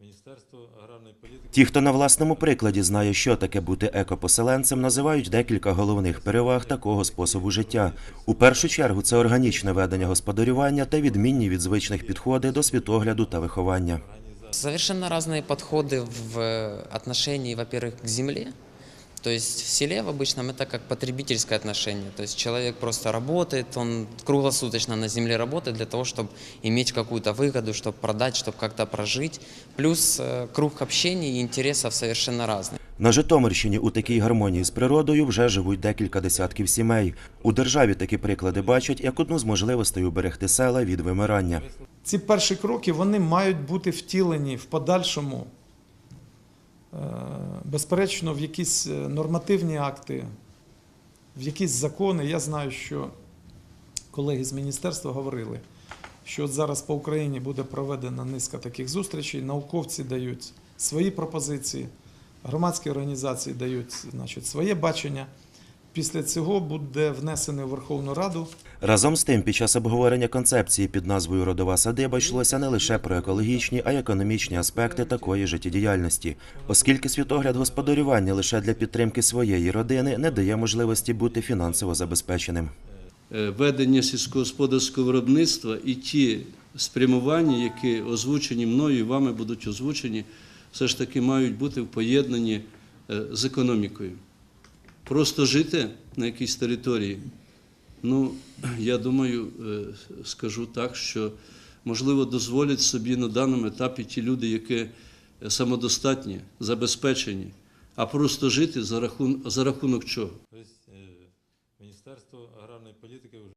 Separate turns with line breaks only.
Міністерство аграрної політики.
Ті, хто на власному прикладі знає, що таке бути екопоселенцем, називають декілька головних переваг такого способу життя. У першу чергу це органічне ведення господарювання та відмінні від звичних підходи до світогляду та виховання.
Совершенно разные подходы в э, отношении, во-первых, к земле. То есть в селе в обычном это как потребительское отношение. То есть человек просто работает, он круглосуточно на земле работает для того, чтобы иметь какую-то выгоду, чтобы продать, чтобы как-то прожить. Плюс э, круг общения и интересов совершенно разный.
На Житомирщині у такій гармонії з природою вже живуть декілька десятків сімей. У державі такі приклади бачать як одну з можливостей уберегти села від вимирання.
Ці перші кроки вони мають бути втілені в подальшому, е, безперечно, в якісь е, нормативні акти, в якісь закони. Я знаю, що колеги з міністерства говорили, що от зараз по Україні буде проведена низка таких зустрічей. Науковці дають свої пропозиції, громадські організації дають значить, своє бачення. Після цього буде внесений в Верховну Раду
Разом з тим, під час обговорення концепції під назвою Родова садиба йшлося не лише про екологічні, а й економічні аспекти такої життєдіяльності, оскільки світогляд господарювання лише для підтримки своєї родини не дає можливості бути фінансово забезпеченим.
е, ведення сільськогосподарського виробництва і ті спрямування, які озвучені мною і вами будуть озвучені, все ж таки мають бути в поєднанні е, з економікою. Просто жити на якійсь території, ну, я думаю, е, скажу так, що можливо дозволять собі на даному етапі ті люди, які самодостатні, забезпечені, а просто жити за рахунок, за рахунок чого?
Тобто е, Міністерство аграрної політики вже